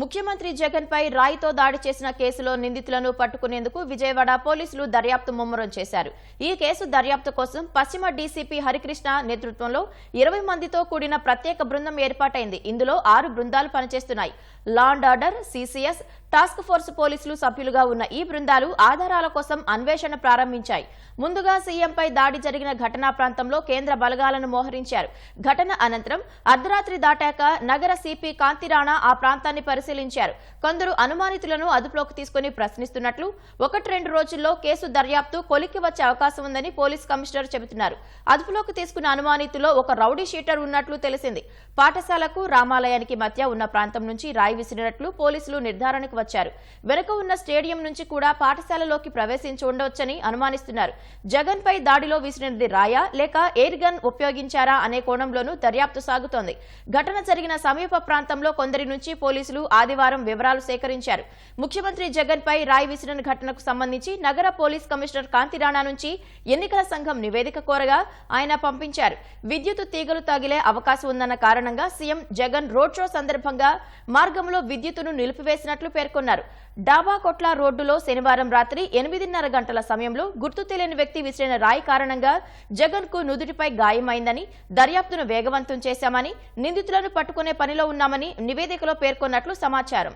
ముఖ్యమంత్రి జగన్ పై రాయితో దాడి చేసిన కేసులో నిందితులను పట్టుకునేందుకు విజయవాడ పోలీసులు దర్యాప్తు ముమ్మరం చేశారు. ఈ కేసు దర్యాప్తు కోసం పశ్చిమ డీసీపీ హరికృష్ణ నేతృత్వంలో ఇరవై మందితో కూడిన ప్రత్యేక బృందం ఏర్పాటైంది. ఇందులో ఆరు బృందాలు పనిచేస్తున్నాయి. Law and order CCS task force పోలీసులు సభ్యులుగా ఉన్న ఈ బృందాలు ఆధారాల కోసం అన్వేషణ ప్రారంభించాయి. ముందుగా సీఎంపై దాడి జరిగిన ఘటనా ప్రాంతంలో కేంద్ర బలగాలను మోహరించారు. ఘటన అనంతరం అర్ధరాత్రి దాటాక నగర సిపి కాంతిరాణా ఆ ప్రాంతాన్ని పరిశీలించారు. కొందరు అనుమానితులను అదుపులోకి తీసుకుని ప్రశ్నిస్తున్నట్లు ఒకటి రెండు రోజుల్లో కేసు దర్యాప్తు కొలిక్కి వచ్చే అవకాశం ఉందని పోలీస్ కమిషనర్ చెబుతున్నారు. అదుపులోకి తీసుకున్న అనుమానితుల్లో ఒక రౌడీ షీటర్ ఉన్నట్లు తెలిసింది. పాఠశాలకు రామాలయానికి మధ్య ఉన్న ప్రాంతం నుంచి రాయి విసిరినట్లు పోలీసులు నిర్ధారణకు వచ్చారు. వెనుక ఉన్న స్టేడియం నుంచి కూడా పాఠశాలలోకి ప్రవేశించి ఉండవచ్చని అనుమానిస్తున్నారు. జగన్ పై దాడిలో విసిరినది రాయా లేక ఎయిర్ గన్ ఉపయోగించారా అనే కోణంలోనూ దర్యాప్తు సాగుతోంది. ఘటన జరిగిన సమీప ప్రాంతంలో కొందరి నుంచి పోలీసులు ఆదివారం వివరాలు సేకరించారు. ముఖ్యమంత్రి జగన్ పై రాయి విసిరిన ఘటనకు సంబంధించి నగర పోలీస్ కమిషనర్ కాంతి రాణా నుంచి ఎన్నికల సంఘం నివేదిక కోరగా ఆయన పంపించారు. విద్యుత్ తీగలు తగిలే అవకాశం ఉందన్న కారణంగా సీఎం జగన్ రోడ్ షో సందర్భంగా మార్గంలో విద్యుత్తును నిలిపివేసినట్లు పేర్కొన్నారు. డాబా కొట్ల రోడ్డులో శనివారం రాత్రి ఎనిమిదిన్నర గంటల సమయంలో గుర్తు తెలియని వ్యక్తి విసిరిన రాయి కారణంగా జగన్కు నుదుటిపై గాయమైందని దర్యాప్తును వేగవంతం చేశామని నిందితులను పట్టుకునే పనిలో ఉన్నామని నివేదికలో పేర్కొన్నట్లు సమాచారం.